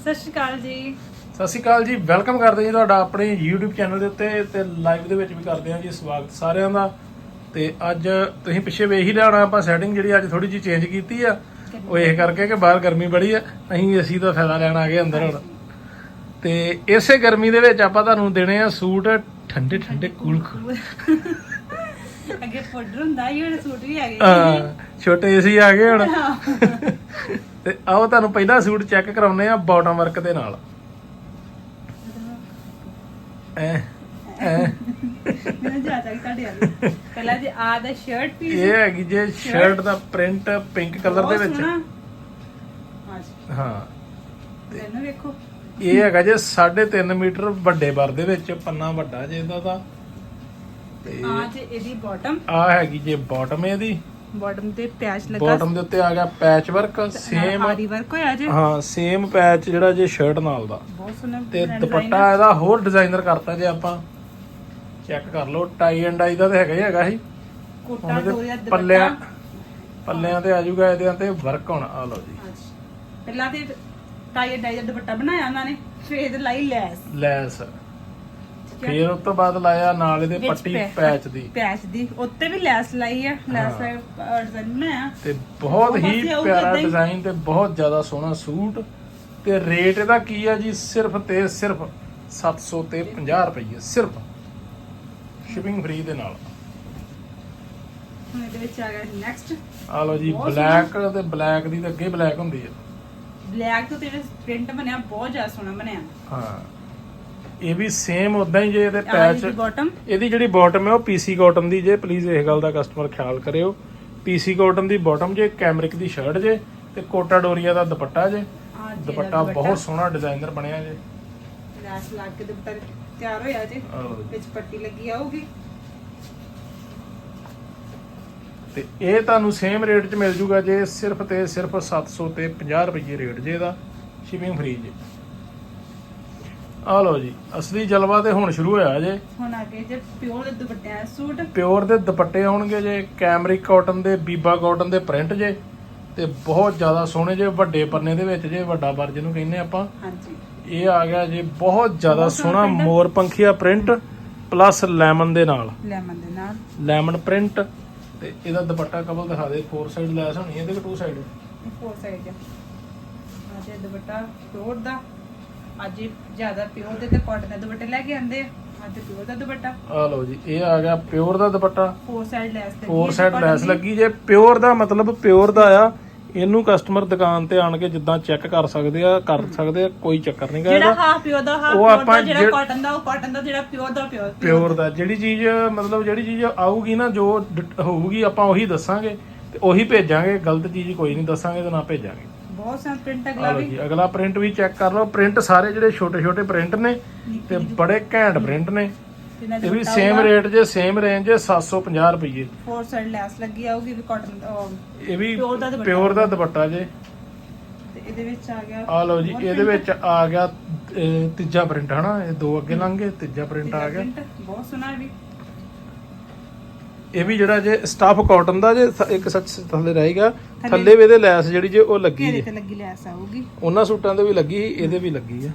ਸਤਿ ਸ਼੍ਰੀ ਅਕਾਲ ਜੀ। ਸਤਿ ਸ਼੍ਰੀ ਅਕਾਲ ਜੀ। ਵੈਲਕਮ ਕਰਦੇ ਜੀ ਤੁਹਾਡਾ ਆਪਣੇ YouTube ਚੈਨਲ ਦੇ ਉੱਤੇ ਤੇ ਲਾਈਵ ਦੇ ਵਿੱਚ ਵੀ ਕਰਦੇ ਹਾਂ ਜੀ ਸਵਾਗਤ ਸਾਰਿਆਂ ਦਾ। ਤੇ ਅੱਜ ਤੁਸੀਂ ਪਿੱਛੇ ਵੇਖ ਹੀ ਲਿਆਉਣਾ ਆਪਾਂ ਸੈਟਿੰਗ ਜਿਹੜੀ ਅੱਜ ਥੋੜੀ ਜਿਹੀ ਚੇਂਜ ਕੀਤੀ ਆ ਉਹ ਇਹ ਕਰਕੇ ਕਿ ਬਾਹਰ ਗਰਮੀ ਬੜੀ ਆ ਅਸੀਂ ਏਸੀ ਦਾ ਫਾਇਦਾ ਲੈਣ ਆ ਗਏ ਅੰਦਰ ਹੁਣ। ਤੇ ਇਸੇ ਗਰਮੀ ਦੇ ਵਿੱਚ ਆਪਾਂ ਤੁਹਾਨੂੰ ਦੇਣੇ ਆ ਸੂਟ ਠੰਡੇ ਠੰਡੇ ਕੂਲ ਕੂਲ ਅੱਗੇ ਪਾਊਡਰ ਹੁੰਦਾ ਹੀ ਹੁਣ ਸੂਟ ਵੀ ਆ ਗਏ ਛੋਟੇ ਏਸੀ ਆ ਗਏ ਹੁਣ। ਤੇ ਆਓ ਤੁਹਾਨੂੰ ਪਹਿਲਾ ਸੂਟ ਚੈੱਕ ਕਰਾਉਨੇ ਆ ਬਾਟਮ ਵਰਕ ਦੇ ਨਾਲ। ਐ ਐ। ਮੈਨੂੰ ਜਾ ਜਾ ਤੁਹਾਡੇ ਗਈ ਪਹਿਲਾਂ ਜੀ ਆ ਦਾ ਸ਼ਰਟ ਪੀਸ ਇਹ ਹੈਗੀ ਜੇ ਸ਼ਰਟ ਦਾ ਪ੍ਰਿੰਟ ਪਿੰਕ ਕਲਰ ਦੇ ਵਿੱਚ। ਹਾਂਜੀ ਹਾਂ। ਤੈਨੂੰ ਵੇਖੋ। ਇਹ ਹੈਗਾ ਜੇ 3.5 ਮੀਟਰ ਵੱਡੇ ਬਰ ਦੇ ਵਿੱਚ ਪੰਨਾ ਵੱਡਾ ਜੇ ਇਹਦਾ ਤਾਂ। ਤੇ ਆ ਜੇ ਇਹਦੀ ਬਾਟਮ ਆ ਹੈਗੀ ਜੇ ਬਾਟਮ ਇਹਦੀ। ਬਾਟਮ ਤੇ ਪੈਚ ਲੱਗਾ। ਬਾਟਮ ਦੇ ਉੱਤੇ ਆ ਗਿਆ ਪੈਚ ਵਰਕ ਸੇਮ ਆਰੀ ਵਰਕ ਹੋਇਆ ਜੇ। ਹਾਂ ਸੇਮ ਪੈਚ ਜਿਹੜਾ ਜੇ ਸ਼ਰਟ ਨਾਲ ਦਾ। ਬਹੁਤ ਸੋਹਣਾ ਤੇ ਦੁਪੱਟਾ ਇਹਦਾ ਹੋਰ ਡਿਜ਼ਾਈਨਰ ਕਰਤਾ ਜੇ ਆਪਾਂ। ਚੈੱਕ ਕਰ ਲਓ ਟਾਈ ਐਂਡ ਆਈ ਦਾ ਤੇ ਹੈਗਾ ਹੀ ਹੈਗਾ ਸੀ। ਕੋਟਾ ਹੁਣ ਦੋ ਇਹਦੇ ਜਾਂ ਪੱਲਿਆਂ ਦੁਪੱਟਾ। ਪੱਲਿਆਂ ਤੇ ਆ ਜਾਊਗਾ ਇਹਦੇ ਤੇ ਵਰਕ ਹੋਣਾ ਆ ਲਓ ਜੀ। ਪਹਿਲਾਂ ਤੇ ਟਾਈ ਡਾਈ ਦਾ ਦੁਪੱਟਾ ਬਣਾਇਆ ਉਹਨਾਂ ਨੇ ਫਿਰ ਲਾਈ ਲੈਸ। ਲੈਸ। ਫਿਰ ਉਸ ਤੋਂ ਬਾਅਦ ਲਾਇਆ ਨਾਲ ਇਹਦੇ ਵਿੱਚ ਪੱਟੀ ਪੈ- ਪੈਚ ਦੀ। ਪੈਚ ਦੀ। ਉੱਤੇ ਵੀ ਲੈਸ ਲਾਈ ਆ ਲੈਸ। ਡਿਜ਼ਾਈਨ ਬਣਾਇਆ। ਤੇ ਬਹੁਤ ਉਹ ਹੀ ਪਾਸੇ ਆਊਗਾ ਪਿਆਰਾ ਏਦਾਂ ਹੀ। ਡਿਜ਼ਾਈਨ ਤੇ ਬਹੁਤ ਜ਼ਿਆਦਾ ਸੋਹਣਾ ਸੂਟ। ਤੇ ਰੇਟ ਇਹਦਾ ਕੀ ਆ ਜੀ? ਸਿਰਫ ਤੇ ਸਿਰਫ 700 ਤੇ 50 ਰੁਪਏ ਸਿਰਫ। ਸ਼ਿਪਿੰਗ ਫ੍ਰੀ ਦੇ ਨਾਲ। ਹੁਣ ਇਹਦੇ ਵਿੱਚ ਆ ਗਿਆ ਨੈਕਸਟ ਆ ਲਓ ਜੀ ਬਹੁਤ ਬਲੈਕ ਤੇ ਬਲੈਕ ਦੀ ਤਾਂ ਅੱਗੇ ਬਲੈਕ ਹੁੰਦੀ ਆ। ਬਲੈਕ ਤੋਂ ਤੇਰੇ ਪ੍ਰਿੰਟ ਬਣਿਆ ਬਹੁਤ ਜ਼ਿਆਦਾ ਸੋਹਣਾ ਬਣਿਆ। ਹਾਂ। ਇਹ ਵੀ ਸੇਮ ਉਦਾਂ ਹੀ ਜੇ ਇਹਦੇ ਪੈਚ ਬਾਟਮ ਇਹਦੀ ਜਿਹੜੀ ਬਾਟਮ ਹੈ ਉਹ ਪੀਸੀ ਕਾਟਨ ਦੀ ਜੇ ਪਲੀਜ਼ ਇਹ ਗੱਲ ਦਾ ਕਸਟਮਰ ਖਿਆਲ ਕਰਿਓ। ਪੀਸੀ ਕਾਟਨ ਦੀ ਬਾਟਮ ਜੇ ਕੈਮਰਿਕ ਦੀ ਸ਼ਰਟ ਜੇ ਤੇ ਕੋਟਾ ਡੋਰੀਆ ਦਾ ਦੁਪੱਟਾ ਜੇ। ਦੁਪੱਟਾ ਬਹੁਤ ਸੋਹਣਾ ਡਿਜ਼ਾਈਨਰ ਬਣਿਆ ਜੇ। ਲੈਸ ਲਾ ਕੇ ਦੁਪੱਟਾ ਤਿਆਰ ਹੋਇਆ ਜੇ। ਆਹ ਲਓ ਜੀ। ਵਿੱਚ ਪੱਟੀ ਲੱਗੀ ਆਊਗੀ। ਤੇ ਇਹ ਤੁਹਾਨੂੰ ਸੇਮ ਰੇਟ 'ਚ ਮਿਲ ਜੂਗਾ ਜੇ ਸਿਰਫ ਤੇ ਸਿਰਫ 700 ਤੇ 50 ਰੁਪਏ ਰੇਟ ਜੇ ਇਹਦਾ। ਸ਼ਿਪਿੰਗ ਫ੍ਰੀ ਜੇ। ਆ ਲਓ ਜੀ ਅਸਲੀ ਜਲਵਾ ਤੇ ਹੁਣ ਸ਼ੁਰੂ ਹੋਇਆ ਜੇ। ਹੁਣ ਆ ਗਏ ਜੇ ਪਿਓਰ ਦੇ ਦੁਪੱਟੇ ਆ ਸੂਟ। ਪਿਓਰ ਦੇ ਦੁਪੱਟੇ ਆਉਣਗੇ ਜੇ ਕੈਮਰਿਕ ਕਾਟਨ ਦੇ ਬੀਬਾ ਕਾਟਨ ਦੇ ਪ੍ਰਿੰਟ ਜੇ ਤੇ ਬਹੁਤ ਜ਼ਿਆਦਾ ਸੋਹਣੇ ਜੇ ਵੱਡੇ ਪੰਨੇ ਦੇ ਵਿੱਚ ਜੇ ਵੱਡਾ ਬਰ ਜਿਹਨੂੰ ਕਹਿੰਦੇ ਆਪਾਂ। ਹਾਂਜੀ। ਇਹ ਆ ਗਿਆ ਜੇ ਬਹੁਤ ਜ਼ਿਆਦਾ ਸੋਹਣਾ। ਮੋਰ ਪੰਖੀਆ ਪ੍ਰਿੰਟ ਪਲੱਸ ਲੈਮਨ ਦੇ ਨਾਲ। ਲੈਮਨ ਦੇ ਨਾਲ। ਲੈਮਨ ਪ੍ਰਿੰਟ ਤੇ ਇਹਦਾ ਦੁਪੱਟਾ ਕਬਲ ਦਿਖਾ ਦੇ ਫੋਰ ਸਾਈਡ ਲੈਸ ਹੋਣੀ ਇਹਦੇ ਕਿ ਟੂ ਸਾਈਡ ਇਹ ਫੋਰ ਸਾਈਡ ਆ ਜੇ ਦੁਪੱਟਾ ਪਿਓਰ ਦਾ। ਅੱਜ ਜ਼ਿਆਦਾ ਪਿਓਰ ਦੇ ਤੇ ਕਾਟਨ ਦੇ ਦੁਪੱਟੇ ਲੈ ਕੇ ਆਂਦੇ ਆ। ਅੱਜ ਪਿਓਰ ਦਾ ਦੁਪੱਟਾ। ਆ ਲਓ ਜੀ ਇਹ ਆ ਗਿਆ ਪਿਓਰ ਦਾ ਦੁਪੱਟਾ। ਫੋਰ ਸਾਈਡ ਲੈਸ ਲੱਗੀ ਫੋਰ ਹੈ ਸਾਈਡ cotton ਲੈਸ ਦੀ। ਲੱਗੀ। ਜੇ ਪਿਓਰ ਦਾ ਮਤਲਬ ਪਿਓਰ ਦਾ ਆ ਇਹਨੂੰ ਕਸਟਮਰ ਦੁਕਾਨ ਤੇ ਆਣ ਕੇ ਜਿੱਦਾਂ ਚੈੱਕ ਕਰ ਸਕਦੇ ਆ ਕਰ ਸਕਦੇ ਆ ਕੋਈ ਚੱਕਰ ਨਹੀਂ ਗਾ ਜਿਹੜਾ ਇਹਦਾ। ਹਾਫ ਪਿਓਰ ਦਾ ਹਾਫ ਪਿਓਰ ਦਾ ਜਿਹੜਾ ਜਿਹੜਾ- ਕਾਟਨ ਦਾ ਉਹ ਕਾਟਨ ਦਾ ਜਿਹੜਾ ਪਿਓਰ ਦਾ ਪਿਓਰ ਪਿਓਰ ਦਾ। ਜਿਹੜੀ ਚੀਜ਼ ਮਤਲਬ ਜਿਹੜੀ ਚੀਜ਼ ਆਊਗੀ ਨਾ ਜੋ ਹੋਊਗੀ ਆਪਾਂ ਉਹੀ ਦੱਸਾਂਗੇ ਤੇ ਉਹੀ ਭੇਜਾਂਗੇ। ਗਲਤ ਚੀਜ਼ ਕੋਈ ਨਹੀਂ ਦੱਸਾਂਗੇ ਤੇ ਨਾ ਭੇਜਾਂਗੇ। ਬਹੁਤ ਸੋਹਣਾ ਪ੍ਰਿੰਟ ਅਗਲਾ ਵੀ। ਜੀ ਅਗਲਾ ਪ੍ਰਿੰਟ ਵੀ ਚੈੱਕ ਕਰ ਲਓ। ਪ੍ਰਿੰਟ ਸਾਰੇ ਜਿਹੜੇ ਛੋਟੇ ਛੋਟੇ ਪ੍ਰਿੰਟ ਨੇ ਤੇ ਬੜੇ ਘੈਂਟ ਪ੍ਰਿੰਟ ਨੇ। ਇਹ ਵੀ ਸੇਮ ਰੇਟ ਜੇ ਸੇਮ ਰੇਂਜ ਜੇ 750 ਰੁਪਏ ਫੋਰ ਸਾਈਡ ਲੈਸ ਲੱਗੀ ਆਊਗੀ ਵੀ ਕਾਟਨ ਇਹ ਵੀ ਪਿਓਰ ਦਾ ਦੁਪੱਟਾ। ਜੇ। ਤੇ ਇਹਦੇ ਵਿੱਚ ਆ ਗਿਆ ਆ ਲਓ ਜੀ ਇਹਦੇ ਵਿੱਚ ਆ ਗਿਆ ਤੀਜਾ ਪ੍ਰਿੰਟ ਹਨਾ? ਇਹ ਦੋ ਅੱਗੇ ਲੰਘ ਗਏ ਤੀਜਾ ਪ੍ਰਿੰਟ ਆ ਗਿਆ। ਬਹੁਤ ਸੋਹਣਾ ਵੀ। ਇਹ ਵੀ ਜਿਹੜਾ ਜੇ ਸਟਾਫ ਕਾਟਨ ਦਾ ਜੇ th- ਇੱਕ ਸੱਚ ਥੱਲੇ ਰਹੇਗਾ ਥੱਲੇ ਵੀ ਇਹਦੇ ਲੈਸ ਜਿਹੜੀ ਜੇ ਉਹ ਲੱਗੀ ਘੇਰੇ ਜੇ ਤੇ ਲੱਗੀ ਲੈਸ ਆਊਗੀ। ਉਹਨਾਂ ਸੂਟਾਂ ਤੇ ਵੀ ਲੱਗੀ ਸੀ, ਇਹਦੇ ਵੀ ਲੱਗੀ ਆ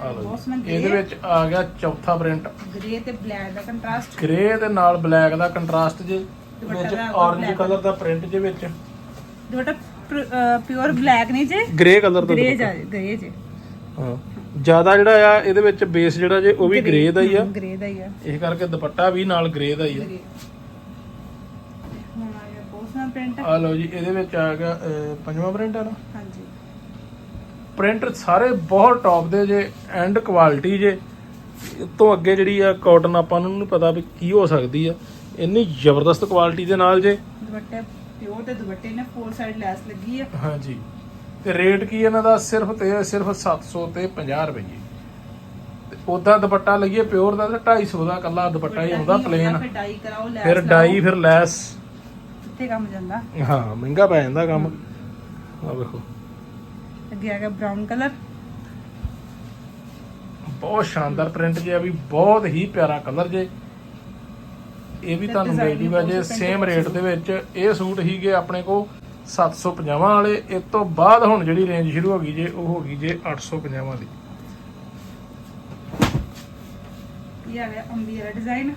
ਆ ਲਓ ਬਹੁਤ ਜੀ। ਸੋਹਣਾ ਇਹਦੇ ਵਿੱਚ ਆ ਗਿਆ ਚੌਥਾ ਪ੍ਰਿੰਟ ਗ੍ਰੇ ਤੇ ਬਲੈਕ ਦਾ ਕੰਟਰਾਸਟ ਗ੍ਰੇ ਦੇ ਨਾਲ ਬਲੈਕ ਦਾ ਕੰਟਰਾਸਟ ਜੇ ਦੁਪੱਟਾ ਵਿੱਚ ਦਾ ਔਰੰਜ black ਕਲਰ ਦਾ ਪ੍ਰਿੰਟ ਜੇ ਵਿੱਚ। ਦੁਪੱਟਾ ਪਿਓਰ ਬਲੈਕ ਨਹੀਂ ਜੇ? ਗ੍ਰੇ ਕਲਰ ਦਾ ਗ੍ਰੇ ਦੁਪੱਟਾ। ਜਾ ਗ੍ਰੇ ਜੇ। ਹਾਂ। ਜ਼ਿਆਦਾ ਜਿਹੜਾ ਆ ਇਹਦੇ ਵਿੱਚ ਬੇਸ ਜਿਹੜਾ ਜੇ ਉਹ ਵੀ ਗ੍ਰੇ ਦਾ ਹੀ ਆ। ਗ੍ਰੇ ਦਾ ਹੀ ਆ। ਇਹ ਕਰਕੇ ਦੁਪੱਟਾ ਵੀ ਨਾਲ ਗ੍ਰੇ ਦਾ ਹੀ ਆ। ਹੁਣ ਆ ਗਿਆ ਬਹੁਤ ਸੋਹਣਾ ਪ੍ਰਿੰਟ ਆ ਲਓ ਜੀ ਇਹਦੇ ਵਿੱਚ ਆ ਗਿਆ ਅਹ, ਪੰਜਵਾਂ ਪ੍ਰਿੰਟ ਆ ਨਾ? ਹਾਂਜੀ। ਪ੍ਰਿੰਟ ਸਾਰੇ ਬਹੁਤ ਟੌਪ ਦੇ ਜੇ ਐਂਡ ਕੁਆਲਿਟੀ ਜੇ। ਇਹ ਤੋਂ ਅੱਗੇ ਜਿਹੜੀ ਆ ਕਾਟਨ ਆਪਾਂ ਨੂੰ ਨਹੀਂ ਪਤਾ ਵੀ ਕੀ ਹੋ ਸਕਦੀ ਆ। ਇੰਨੀ ਜ਼ਬਰਦਸਤ ਕੁਆਲਿਟੀ ਦੇ ਨਾਲ ਜੇ। ਦੁਪੱਟੇ ਪਿਓਰ ਦੇ ਦੁਪੱਟੇ ਨੇ ਫੋਰ ਸਾਈਡ ਲੈਸ ਲੱਗੀ ਆ। ਹਾਂਜੀ। ਤੇ ਰੇਟ ਕੀ ਇਹਨਾਂ ਦਾ? ਸਿਰਫ ਤੇ ਸਿਰਫ 700 ਤੇ 50 ਰੁਪਏ ਤੇ ਉਦਾਂ ਦੁਪੱਟਾ ਲਈਏ ਪਿਓਰ ਦਾ ਤੇ 250 ਦਾ ਕੱਲਾ ਦੁਪੱਟਾ ਹੀ ਆਉਂਦਾ ਪਲੇਨ ਫਿਰ ਡਾਈ ਕਰਾਓ ਲੈਸ ਫਿਰ ਡਾਈ ਫਿਰ ਲੈਸ ਕਿੱਥੇ ਕੰਮ ਜਾਂਦਾ? ਹਾਂ ਮਹਿੰਗਾ ਪੈ ਜਾਂਦਾ ਕੰਮ। ਆ ਵੇਖੋ। ਅੱਗੇ ਆ ਗਿਆ ਬ੍ਰਾਊਨ ਕਲਰ ਬਹੁਤ ਸ਼ਾਨਦਾਰ ਪ੍ਰਿੰਟ ਜੇ ਆ ਵੀ ਬਹੁਤ ਹੀ ਪਿਆਰਾ ਕਲਰ ਜੇ। ਇਹ ਵੀ ਤੁਹਾਨੂੰ ਮਿਲ ਜੂਗਾ ਜੇ ਸੇਮ ਰੇਟ ਦੇ ਵਿੱਚ। ਇਹ ਸੂਟ ਹੀਗੇ ਆਪਣੇ ਕੋ 750 ਵਾਲੇ ਇਸ ਤੋਂ ਬਾਅਦ ਹੁਣ ਜਿਹੜੀ ਰੇਂਜ ਸ਼ੁਰੂ ਹੋ ਗਈ ਜੇ ਉਹ ਹੋ ਗਈ ਜੇ 850 ਦੀ। ਇਹ ਆ ਗਿਆ ਅੰਬੀ ਵਾਲਾ ਡਿਜ਼ਾਈਨ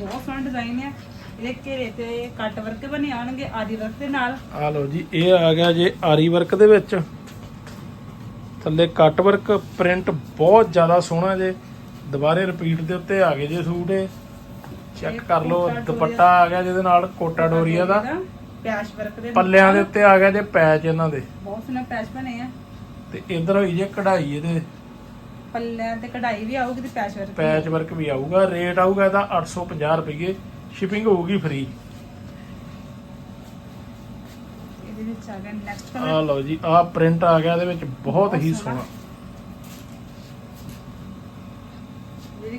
ਬਹੁਤ ਸੋਹਣਾ ਡਿਜ਼ਾਈਨ ਹੈ ਇਹਦੇ ਘੇਰੇ ਤੇ ਕੱਟ ਵਰਕ ਬਣੇ ਆਣਗੇ ਆਦੀ ਵਰਕ ਦੇ ਨਾਲ। ਆ ਲਓ ਜੀ ਇਹ ਆ ਗਿਆ ਜੇ ਆਰੀ ਵਰਕ ਦੇ ਵਿੱਚ। ਥੱਲੇ ਕੱਟ ਵਰਕ ਪ੍ਰਿੰਟ ਬਹੁਤ ਜ਼ਿਆਦਾ ਸੋਹਣਾ ਜੇ। ਦੁਬਾਰੇ ਰਿਪੀਟ ਦੇ ਉੱਤੇ ਆ ਗਏ ਜੇ ਸੂਟ ਇਹ। ਚੈੱਕ ਕਰ ਲਓ ਦੁਪੱਟਾ ਆ ਗਿਆ ਜਿਹਦੇ ਨਾਲ ਕੋਟਾ ਡੋਰੀਆ ਦਾ। ਪੈਚ ਵਰਕ ਦੇ ਪੱਲਿਆਂ ਦੇ ਉੱਤੇ ਆ ਗਿਆ ਜੇ ਪੈਚ ਇਹਨਾਂ ਦੇ। ਬਹੁਤ ਸੋਹਣੇ ਪੈਚ ਬਣੇ ਆ। ਤੇ ਇਧਰ ਹੋਈ ਜੇ ਕਢਾਈ ਇਹਦੇ। ਪੱਲਿਆਂ ਤੇ ਕਢਾਈ ਵੀ ਆਊਗੀ ਤੇ ਪੈਚ ਵਰਕ ਪੈਚ ਵਰਕ ਵੀ ਆਊਗਾ ਰੇਟ ਆਊਗਾ ਇਹਦਾ 850 ਰੁਪਏ। ਸ਼ਿਪਿੰਗ ਹੋਊਗੀ ਫ੍ਰੀ ਇਹਦੇ ਵਿੱਚ ਆ ਗਿਆ ਨੈਕਸਟ ਆ ਲਓ ਜੀ ਆ ਪ੍ਰਿੰਟ ਆ ਗਿਆ ਇਹਦੇ ਵਿੱਚ ਬਹੁਤ ਹੀ ਸੋਹਣਾ।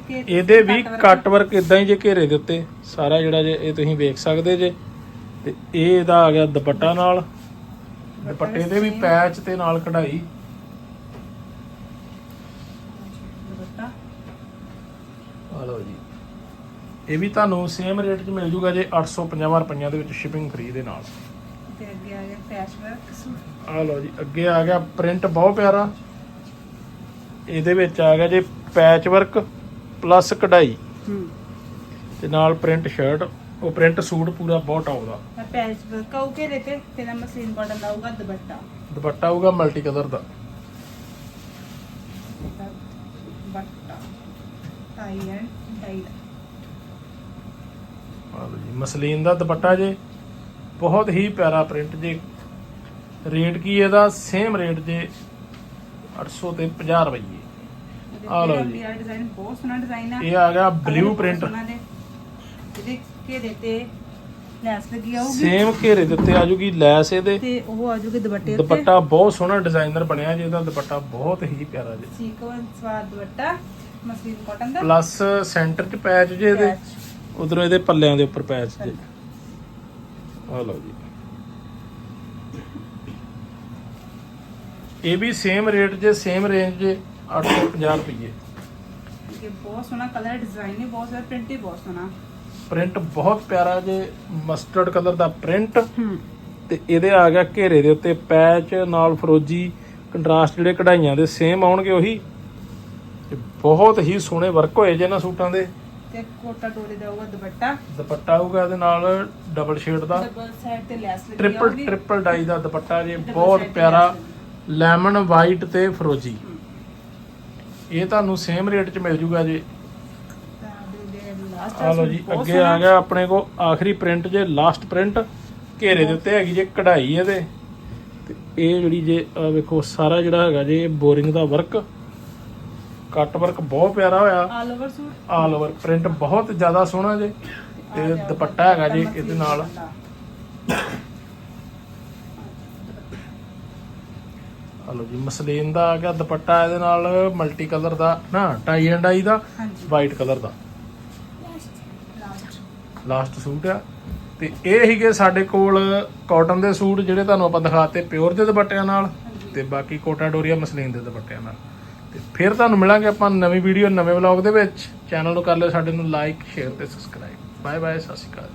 ਇਹਦੇ ਵੀ ਕੱਟ ਵਰਕ ਇਦਾਂ ਹੀ ਜੇ ਘੇਰੇ ਦੇ ਉੱਤੇ ਸਾਰਾ ਜਿਹੜਾ ਜੇ ਇਹ ਤੁਸੀਂ ਵੇਖ ਸਕਦੇ ਜੇ। ਤੇ ਇਹ ਇਹਦਾ ਆ ਗਿਆ ਦੁਪੱਟਾ ਨਾਲ। ਦੁਪੱਟੇ ਦੇ ਵੀ ਪੈਚ ਤੇ ਨਾਲ ਕਢਾਈ। ਦੁਪੱਟਾ। ਆ ਲਓ ਜੀ। ਇਹ ਵੀ ਤੁਹਾਨੂੰ ਸੇਮ ਰੇਟ 'ਚ ਮਿਲ ਜੂਗਾ ਜੇ 850 ਰੁਪਈਆਂ ਦੇ ਵਿੱਚ ਸ਼ਿਪਿੰਗ ਫ੍ਰੀ ਦੇ ਨਾਲ। ਤੇ ਅੱਗੇ ਆ ਗਿਆ ਪੈਚ ਵਰਕ ਆ ਲਓ ਜੀ। ਅੱਗੇ ਆ ਗਿਆ ਪ੍ਰਿੰਟ ਬਹੁਤ ਪਿਆਰਾ। ਇਹਦੇ ਵਿੱਚ ਆ ਗਿਆ ਜੇ ਪੈਚ ਵਰਕ ਪਲੱਸ ਕਢਾਈ। ਹੂੰ। ਤੇ ਨਾਲ ਪ੍ਰਿੰਟ ਸ਼ਰਟ ਉਹ ਪ੍ਰਿੰਟ ਸੂਟ ਪੂਰਾ ਬਹੁਤ ਟੌਪ ਦਾ। ਪੈਚ ਵਰਕ ਆਊਗੇ ਦੇ ਤੇ ਮਸ਼ੀਨ ਕਾਟਨ ਦਾ ਆਊਗਾ ਦੁਪੱਟਾ। ਦੁਪੱਟਾ ਆਊਗਾ ਮਲਟੀ ਕਲਰ ਦਾ। ਦੁਪੱਟਾ ਟਾਈ ਐਂਡ ਡਾਈ ਆ ਲਓ ਜੀ ਮਸਲੀਨ ਦਾ ਦੁਪੱਟਾ ਜੇ ਬਹੁਤ ਹੀ ਪਿਆਰਾ ਪ੍ਰਿੰਟ ਜੇ। ਰੇਟ ਕੀ ਇਹਦਾ? ਸੇਮ ਰੇਟ ਜੇ 800 ਤੇ 50 ਰੁਪਏ ਆ ਲਓ ਜੀ। ਡਿਜ਼ਾਈਨ ਬਹੁਤ ਸੋਹਣਾ ਡਿਜ਼ਾਈਨ ਆ। ਇਹ ਆ ਗਿਆ ਬਲੂ ਪ੍ਰਿੰਟ। ਇਹਦੇ ਘੇਰੇ ਤੇ ਲੈਸ ਲੱਗੀ ਆਊਗੀ। ਸੇਮ ਘੇਰੇ ਦੇ ਉੱਤੇ ਆ ਜੂਗੀ ਲੈਸ ਇਹਦੇ। ਤੇ ਉਹ ਆ ਜੂਗੀ ਦੁਪੱਟੇ ਉੱਤੇ। ਦੁਪੱਟਾ ਬਹੁਤ ਸੋਹਣਾ ਡਿਜ਼ਾਈਨਰ ਬਣਿਆ ਜੀ ਇਹਦਾ ਦੁਪੱਟਾ ਬਹੁਤ ਹੀ ਪਿਆਰਾ ਜੀ। ਸੀਕਵੈਂਸ ਸਵਾਦ ਦੁਪੱਟਾ ਮਸਲੀਨ ਕਾਟਨ ਦਾ। ਪਲੱਸ ਸੈਂਟਰ 'ਚ ਪੈਚ ਜੇ ਇਹਦੇ। ਉਧਰੋਂ ਇਹਦੇ ਪੱਲਿਆਂ ਦੇ ਉੱਪਰ ਪੈਚ ਜੇ। ਆ ਲਓ ਜੀ। ਇਹ ਵੀ ਸੇਮ ਰੇਟ ਜੇ ਸੇਮ ਰੇਂਜ ਜੇ 850 ਰੁਪਏ ਇਹ ਬਹੁਤ ਸੋਹਣਾ ਕਲਰ ਡਿਜ਼ਾਈਨ ਵੀ ਬਹੁਤ ਸੋਹਣਾ ਪ੍ਰਿੰਟ ਵੀ ਬਹੁਤ ਸੋਹਣਾ। ਪ੍ਰਿੰਟ ਬਹੁਤ ਪਿਆਰਾ ਜੇ ਮਸਟਰਡ ਕਲਰ ਦਾ ਪ੍ਰਿੰਟ ਤੇ ਇਹਦੇ ਆ ਗਿਆ ਘੇਰੇ ਦੇ ਉੱਤੇ ਪੈਚ ਨਾਲ ਫਰੋਜੀ ਕੰਟਰਾਸਟ ਜਿਹੜੇ ਕਢਾਈਆਂ ਦੇ ਸੇਮ ਆਉਣਗੇ ਉਹੀ। ਤੇ ਬਹੁਤ ਹੀ ਸੋਹਣੇ ਵਰਕ ਹੋਏ ਜੇ ਇਹਨਾਂ ਸੂਟਾਂ ਦੇ। ਤੇ ਕੋਟਾ ਡੋਰੇ ਦਾ ਹੋਊਗਾ ਦੁਪੱਟਾ। ਦੁਪੱਟਾ ਆਊਗਾ ਇਹਦੇ ਨਾਲ ਡਬਲ ਸ਼ੇਡ ਦਾ। ਡਬਲ ਸਾਈਡ ਤੇ ਲੈਸ ਲੱਗੀ ਟ੍ਰਿਪਲ ਟ੍ਰਿਪਲ ਡਾਈ ਦਾ ਦੁਪੱਟਾ ਜੇ ਬਹੁਤ ਪਿਆਰਾ। ਲੈਮਨ ਵਾਈਟ ਤੇ ਫਰੋਜੀ। ਇਹ ਤੁਹਾਨੂੰ ਸੇਮ ਰੇਟ 'ਚ ਮਿਲ ਜੂਗਾ ਜੀ ਆ ਲਓ ਜੀ ਅੱਗੇ ਆ ਗਿਆ ਆਪਣੇ ਕੋ ਆਖਰੀ ਪ੍ਰਿੰਟ ਜੇ ਲਾਸਟ ਪ੍ਰਿੰਟ ਘੇਰੇ ਦੇ ਉੱਤੇ ਹੈਗੀ ਜੇ ਕਢਾਈ ਇਹਦੇ। ਤੇ ਇਹ ਜਿਹੜੀ ਜੇ ਵੇਖੋ ਸਾਰਾ ਜਿਹੜਾ ਹੈਗਾ ਜੇ ਬੋਰਿੰਗ ਦਾ ਵਰਕ ਕੱਟ ਵਰਕ ਬਹੁਤ ਪਿਆਰਾ ਹੋਇਆ। All over suit all over print ਬਹੁਤ ਜ਼ਿਆਦਾ ਸੋਹਣਾ ਜੇ। ਤੇ ਦੁਪੱਟਾ ਹੈਗਾ ਜੀ ਇਹਦੇ ਨਾਲ। ਲਓ ਜੀ ਮਸਲੀਨ ਦਾ ਆ ਗਿਆ ਦੁਪੱਟਾ ਇਹਦੇ ਨਾਲ ਮਲਟੀ ਕਲਰ ਦਾ ਨਾ ਟਾਈ ਐਂਡ ਆਈ ਦਾ ਵਾਈਟ ਕਲਰ ਦਾ। ਲਾਸਟ ਸੂਟ ਆ। ਤੇ ਇਹ ਹੀਗੇ ਸਾਡੇ ਕੋਲ ਕਾਟਨ ਦੇ ਸੂਟ ਜਿਹੜੇ ਤੁਹਾਨੂੰ ਆਪਾਂ ਦਿਖਾਤੇ ਪਿਓਰ ਦੇ ਦੁਪੱਟਿਆਂ ਨਾਲ ਤੇ ਬਾਕੀ ਕੋਟਾ ਡੋਰੀਆ ਮਸਲੀਨ ਦੇ ਦੁਪੱਟਿਆਂ ਨਾਲ। ਤੇ ਫਿਰ ਤੁਹਾਨੂੰ ਮਿਲਾਂਗੇ ਆਪਾਂ ਨਵੀਂ ਵੀਡੀਓ ਨਵੇਂ ਵਲੌਗ ਦੇ ਵਿੱਚ। ਚੈਨਲ ਨੂੰ ਕਰ ਲਿਓ ਸਾਡੇ ਨੂੰ ਲਾਈਕ ਸ਼ੇਅਰ ਤੇ ਸਬਸਕ੍ਰਾਈਬ ਬਾਏ ਬਾਏ ਸਤਿ ਸ਼੍ਰੀ ਅਕਾਲ।